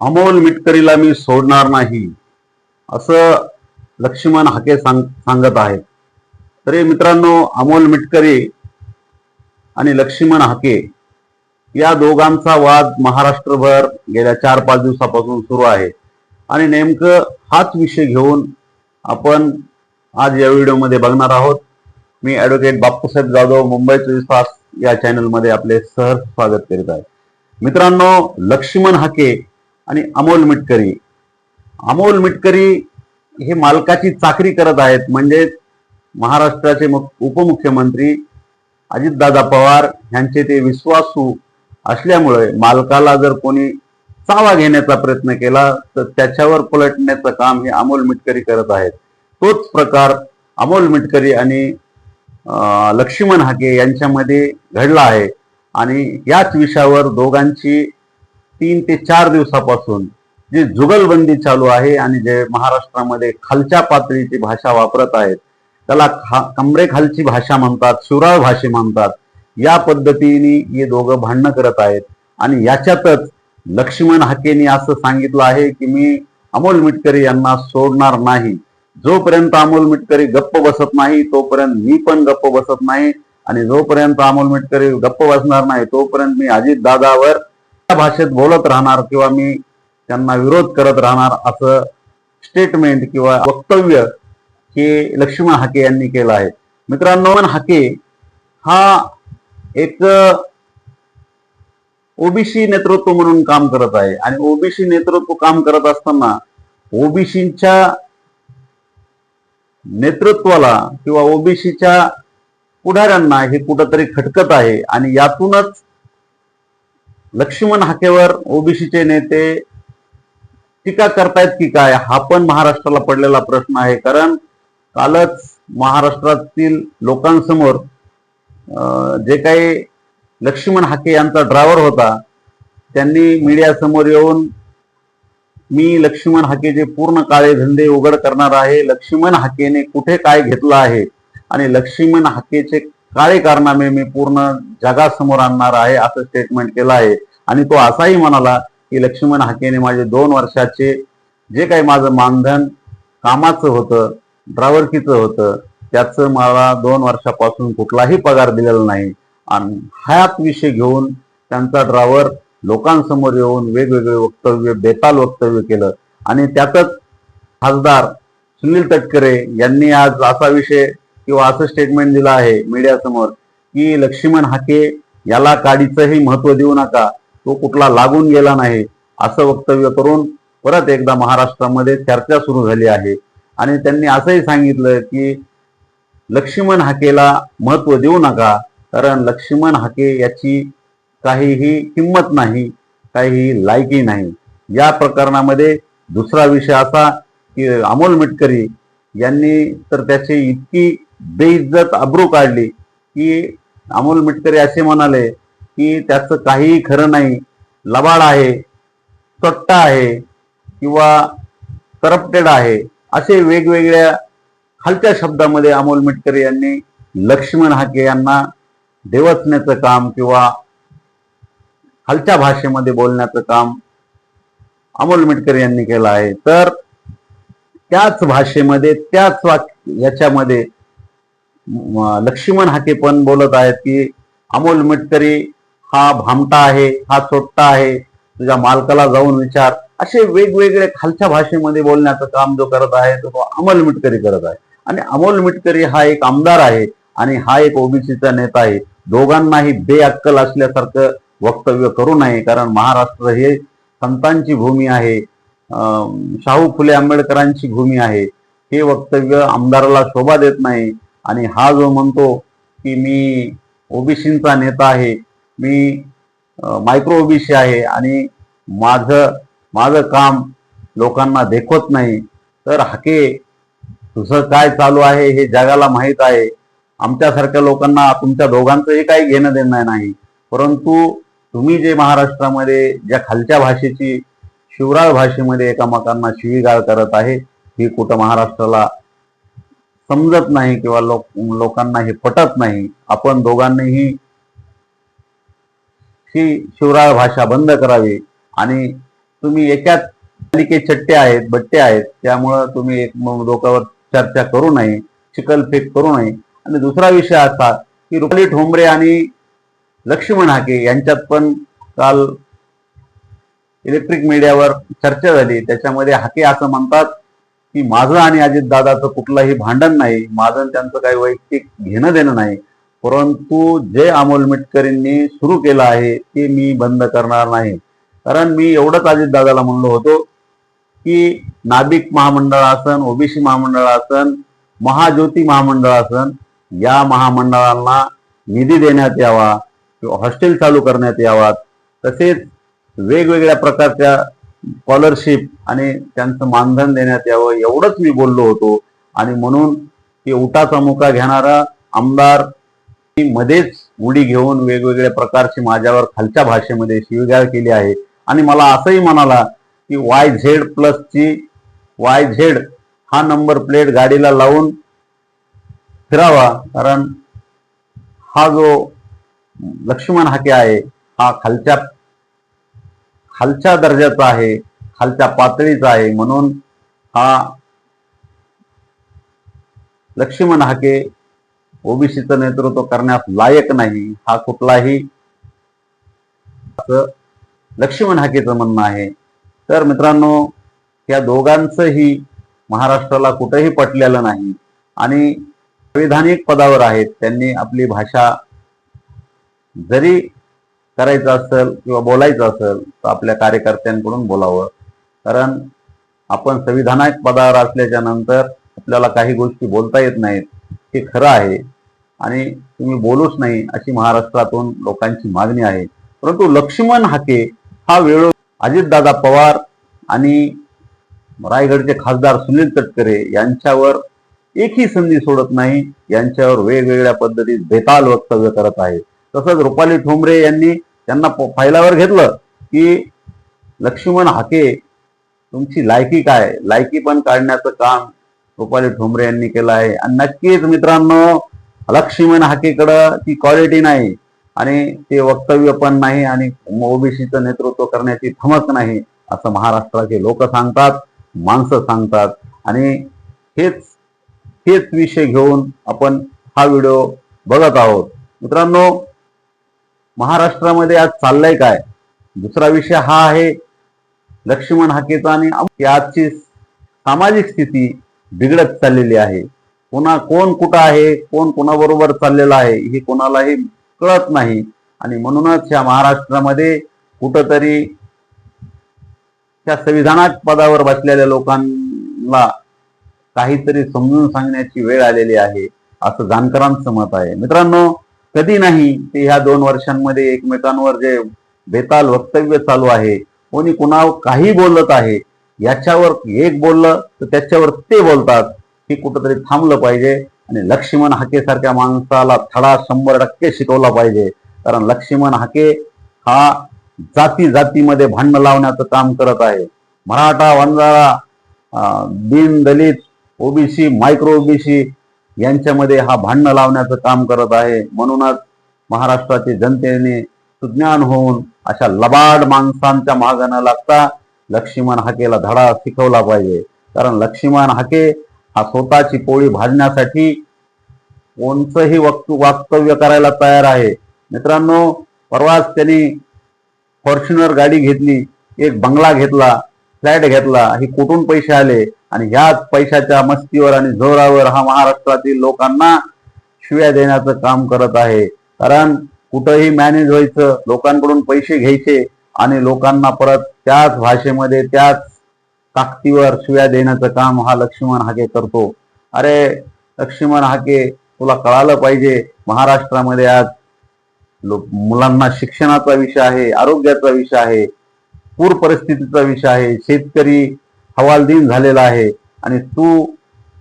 अमोल मिटकरीला मी सोडणार नाही असं लक्ष्मण हाके सांग सांगत आहेत. तरी मित्रांनो अमोल मिटकरी आणि लक्ष्मण हाके या दोघांचा वाद महाराष्ट्रभर गेल्या चार पाच दिवसापासून सुरू आहे. आणि नेमकं हाच विषय घेऊन आपण आज या व्हिडिओमध्ये बघणार आहोत. मी ॲडव्होकेट बाप्पूसाहेब जाधव मुंबई चोवीस तास या चॅनलमध्ये आपले सहर्ष स्वागत करीत आहे. मित्रांनो लक्ष्मण हाके आणि अमोल मिटकरी. अमोल मिटकरी हे मालकाची चाकरी करत आहेत. म्हणजे महाराष्ट्राचे उपमुख्यमंत्री अजितदादा पवार यांचे ते विश्वासू असल्यामुळे मालकाला जर कोणी चावा घेण्याचा प्रयत्न केला तर त्याच्यावर पलटण्याचं काम हे अमोल मिटकरी करत आहेत. तोच प्रकार अमोल मिटकरी आणि लक्ष्मण हाके यांच्यामध्ये घडला आहे. आणि याच विषयावर दोघांची तीन ते चार दिवसापासून जी जुगलबंदी चालू आहे आणि जे महाराष्ट्रामध्ये खालच्या पातळीची भाषा वापरत आहेत त्याला खा कमरेखालची भाषा म्हणतात सुराळ भाषे म्हणतात या पद्धतीने हे दोघं भांडणं करत आहेत. आणि याच्यातच लक्ष्मण हाकेनी असं सांगितलं आहे की मी अमोल मिटकरी यांना सोडणार नाही. जोपर्यंत अमोल मिटकरी गप्प बसत नाही तोपर्यंत मी पण गप्प बसत नाही. आणि जोपर्यंत अमोल मिटकरी गप्प बसणार नाही तोपर्यंत मी अजित दादावर भाषेत बोलत राहणार किंवा मी त्यांना विरोध करत राहणार असं स्टेटमेंट किंवा वक्तव्य हे लक्ष्मण हाके यांनी केलं आहे. मित्रांनो हाके हा एक ओबीसी नेतृत्व म्हणून काम करत आहे. आणि ओबीसी नेतृत्व काम करत असताना ओबीसीच्या नेतृत्वाला किंवा ओबीसीच्या पुढाऱ्यांना हे कुठंतरी खटकत आहे. आणि यातूनच लक्ष्मण हाकेवर ओबीसीचे नेते टीका करतायत की काय? हा पण महाराष्ट्राला पडलेला प्रश्न आहे. कारण कालच महाराष्ट्रातील लोकांसमोर जे काही लक्ष्मण हाके यांचा ड्रायव्हर होता त्यांनी मीडियासमोर येऊन मी लक्ष्मण हाकेचे पूर्ण काळे धंदे उघड करणार आहे. लक्ष्मण हाकेने कुठे काय घेतलं आहे? आणि लक्ष्मण हाकेचे काळे कारनामे मी पूर्ण जगासमोर आणणार आहे असं स्टेटमेंट केलं आहे. आणि तो असाही म्हणाला की लक्ष्मण हाकेने माझे दोन वर्षाचे जे काही माझं मानधन कामाचं होतं ड्रायव्हरकीचं होतं त्याचं मला दोन वर्षापासून कुठलाही पगार दिलेला नाही. आणि ह्यात विषय घेऊन त्यांचा ड्रायव्हर लोकांसमोर येऊन वेगवेगळे वक्तव्य बेताल वक्तव्य केलं. आणि त्यातच खासदार सुनील तटकरे यांनी आज असा विषय किंवा असं स्टेटमेंट दिलं आहे मीडियासमोर की लक्ष्मण हाके याला काडीचंही महत्त्व देऊ नका. तो कुठला लागून गेला नाही असं वक्तव्य करून परत एकदा महाराष्ट्रामध्ये चर्चा सुरू झाली आहे. आणि त्यांनी असंही सांगितलं की लक्ष्मण हाकेला महत्त्व देऊ नका कारण लक्ष्मण हाके याची काहीही किंमत नाही काहीही लायकी नाही. या प्रकरणामध्ये दुसरा विषय असा की अमोल मिटकरी यांनी तर त्याची इतकी बेइज्जत अब्रू काढली की अमोल मिटकरी असे म्हणाले की त्याचं काहीही खरं नाही लबाड आहे चट्टा आहे किंवा करप्टेड आहे असे वेगवेगळ्या खालच्या शब्दामध्ये अमोल मिटकरी यांनी लक्ष्मण हाके यांना देवचण्याचं काम किंवा खालच्या भाषेमध्ये बोलण्याचं काम अमोल मिटकरी यांनी केलं आहे. तर त्याच भाषेमध्ये त्याच वाक्य याच्यामध्ये लक्ष्मण हाके पण बोलत आहेत की अमोल मिटकरी हा भामटा आहे हा चोट्टा आहे तुझ्या मालकाला जाऊन विचार. असे वेगवेगळे खालच्या भाषेमध्ये बोलण्याचं काम जो करत आहे तो तो अमोल मिटकरी करत आहे. आणि अमोल मिटकरी हा एक आमदार आहे आणि हा एक ओबीसीचा नेता आहे. दोघांनाही बेअक्कल असल्यासारखं वक्तव्य करू नये कारण महाराष्ट्र हे संतांची भूमी आहे. शाहू फुले आंबेडकरांची भूमी आहे. हे वक्तव्य आमदाराला शोभा देत नाही. आणि हा जो म्हणतो की मी ओबीसींचा नेता आहे मी मायक्रो ओबीसी आहे आणि माझं माझं काम लोकांना देखवत नाही तर हाके तुझं काय चालू आहे हे जगाला माहीत आहे. आमच्यासारख्या लोकांना तुमच्या दोघांचंही काही घेणं देणं नाही. परंतु तुम्ही जे महाराष्ट्रामध्ये ज्या खालच्या भाषेची शिवराळ भाषेमध्ये एकामेकांना शिवीगाळ करत आहे ही कुठं महाराष्ट्राला समजत नाही किंवा लोक लोकांना हे पटत नाही आपण दोघांनीही ही शिवराळ भाषा बंद करावी. आणि तुम्ही एकाच पालिके चट्टे आहेत बट्टे आहेत त्यामुळं तुम्ही एक डोक्यावर चर्चा करू नये चिकलफेक करू नये. आणि दुसरा विषय असा की रुपाली ठोंबरे आणि लक्ष्मण हाके यांच्यात पण काल इलेक्ट्रिक मीडियावर चर्चा झाली. त्याच्यामध्ये हाके असं म्हणतात की माझं आणि अजितदादाचं कुठलंही भांडण नाही माझं त्यांचं काही वैयक्तिक घेणं देणं नाही. परंतु जे अमोल मिटकरींनी सुरू केलं आहे ते मी बंद करणार नाही. कारण मी एवढंच अजितदादाला म्हणलो होतो की नाभिक महामंडळ असन ओबीसी महामंडळ आसन महाज्योती महामंडळ आसन या महामंडळांना निधी देण्यात यावा किंवा हॉस्टेल चालू करण्यात यावा. तसेच वेगवेगळ्या प्रकारच्या स्कॉलरशिप आणि त्यांचं मानधन देण्यात यावं एवढंच मी बोललो होतो. आणि म्हणून ते उटाचा मुका घेणारा आमदार मध्येच उडी घेऊन वेगवेगळ्या प्रकारची माझ्यावर खालच्या भाषेमध्ये शिवीगाळ केली आहे. आणि मला असंही म्हणाला की वाय झेड प्लसची वाय झेड हा नंबर प्लेट गाडीला लावून फिरावा कारण हा जो लक्ष्मण हाके आहे हा खालच्या खालच्या दर्जाचा आहे खालच्या पातळीचा आहे. म्हणून हा लक्ष्मण हाके ओबीसीचं नेतृत्व करण्यास लायक नाही. हा कुठलाही असं लक्ष्मण हाकेचं म्हणणं आहे. तर मित्रांनो या दोघांचंही महाराष्ट्राला कुठंही पटलेलं नाही. आणि संविधानिक पदावर आहेत. त्यांनी आपली भाषा जरी करायचं असेल किंवा बोलायचं असेल तर आपल्या कार्यकर्त्यांकडून बोलावं. कारण आपण संविधानात पदावर असल्याच्या नंतर आपल्याला काही गोष्टी बोलता येत नाहीत. हे खरं आहे. आणि तुम्ही बोलूच नाही अशी महाराष्ट्रातून लोकांची मागणी आहे. परंतु लक्ष्मण हाके हा वेळो अजितदादा पवार आणि रायगडचे खासदार सुनील तटकरे यांच्यावर एकही संधी सोडत नाही. यांच्यावर वेगवेगळ्या पद्धतीत बेताल वक्तव्य करत आहे तसंच रुपाली ठोंबरे यांनी त्यांना प- फायलावर घेतलं की लक्ष्मण हाके तुमची लायकी काय? लायकी पण काढण्याचं काम रुपाली ठोंबरे यांनी केलं आहे. आणि नक्कीच मित्रांनो लक्ष्मण हाकेकडं ती क्वालिटी नाही आणि ते वक्तव्य पण नाही आणि ओबीसीचं नेतृत्व करण्याची थमक नाही असं महाराष्ट्राचे लोक सांगतात माणसं सांगतात. आणि हेच हेच विषय घेऊन आपण हा व्हिडिओ बघत आहोत. मित्रांनो महाराष्ट्रामध्ये आज चाललंय काय? दुसरा विषय हा आहे लक्ष्मण हाकेचा आणि आजची सामाजिक स्थिती बिघडत चाललेली आहे. कोणा कोण कुठं आहे? कोण कोणाबरोबर चाललेलं आहे? हे कोणालाही कळत नाही. आणि म्हणूनच या महाराष्ट्रामध्ये कुठंतरी त्या संविधानात पदावर बसलेल्या लोकांना काहीतरी समजून सांगण्याची वेळ आलेली आहे असं जाणकारांचं मत आहे. मित्रांनो कधी नाही ते ह्या दोन वर्षांमध्ये एकमेकांवर जे बेताल वक्तव्य चालू आहे कोणी कुणावर काही बोलत आहे याच्यावर एक बोललं तर त्याच्यावर ते बोलतात की कुठंतरी थांबलं पाहिजे. आणि लक्ष्मण हाकेसारख्या माणसाला थडा शंभर टक्के शिकवला पाहिजे. कारण लक्ष्मण हाके हा जाती जातीमध्ये भांडण लावण्याचं काम करत आहे. मराठा वंजारा बिन दीन दलित ओबीसी मायक्रो ओबीसी यांच्यामध्ये हा भांडण लावण्याचं काम करत आहे. म्हणूनच महाराष्ट्राचे जनतेने सुज्ञान होऊन अशा लबाड माणसांच्या मागे न लागता लक्ष्मण हाकेला धडा शिकवला पाहिजे. कारण लक्ष्मण हाके हा स्वतःची पोळी भाजण्यासाठी कोणतंही वक्त वास्तव्य करायला तयार आहे. मित्रांनो परवाच त्यांनी फॉर्च्युनर गाडी घेतली एक बंगला घेतला फ्लॅट घेतला हे कुठून पैसे आले? आणि ह्याच पैशाच्या मस्तीवर आणि जोरावर हा महाराष्ट्रातील लोकांना शिव्या देण्याचं काम करत आहे. कारण कुठंही मॅनेज व्हायचं लोकांकडून पैसे घ्यायचे आणि लोकांना परत त्याच भाषेमध्ये त्याच ताकदीवर शिव्या देण्याचं काम हा लक्ष्मण हाके करतो. अरे लक्ष्मण हाके तुला कळालं पाहिजे महाराष्ट्रामध्ये आज मुलांना शिक्षणाचा विषय आहे आरोग्याचा विषय आहे पूर परिस्थितीचा विषय आहे शेतकरी हवालदिन झालेला आहे. आणि तू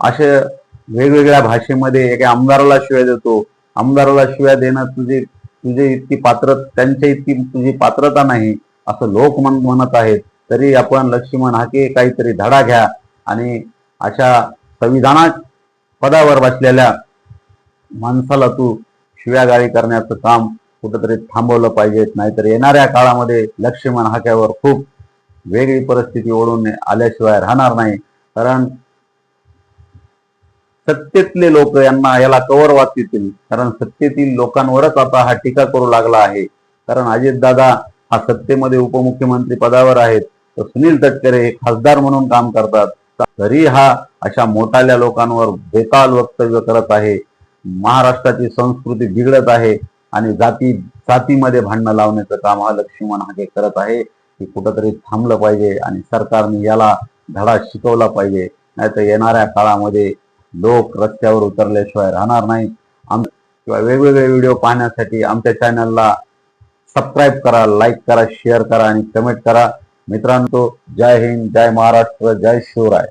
अशा वेगवेगळ्या भाषेमध्ये एका आमदाराला शिव्या देतो. आमदाराला शिव्या देणं तुझे तुझे इतकी पात्र त्यांच्या इतकी तुझी पात्रता नाही असं लोक म्हण म्हणत आहेत. तरी आपण लक्ष्मण हाके काहीतरी धडा घ्या. आणि अशा संविधानात पदावर बसलेल्या माणसाला तू शिव्यागाळी करण्याचं काम कुठंतरी थांबवलं पाहिजेत नाहीतर येणाऱ्या काळामध्ये लक्ष्मण हाक्यावर खूप वेगळी परिस्थिती ओढून आल्याशिवाय राहणार नाही. कारण सत्तेतले लोक यांना याला कवर वाचतील कारण सत्तेतील लोकांवरच आता हा टीका करू लागला आहे. कारण अजितदादा हा सत्तेमध्ये उपमुख्यमंत्री पदावर आहेत. तर सुनील तटकरे हे खासदार म्हणून काम करतात. तरी हा अशा मोठाल्या लोकांवर बेताल वक्तव्य करत आहे. महाराष्ट्राची संस्कृती बिघडत आहे. आणि जाती जातीमध्ये भांडणं लावण्याचं काम हा लक्ष्मण हाके करत आहे. हे कुठंतरी थांबलं पाहिजे आणि सरकारने याला धडा शिकवला पाहिजे. नाहीतर येणाऱ्या काळामध्ये लोक रस्त्यावर उतरल्याशिवाय राहणार नाही. आम किंवा वेगवेगळे व्हिडिओ पाहण्यासाठी आमच्या चॅनलला सबस्क्राईब करा लाईक करा शेअर करा आणि कमेंट करा. मित्रांनो जय हिंद जय महाराष्ट्र जय शिवराय.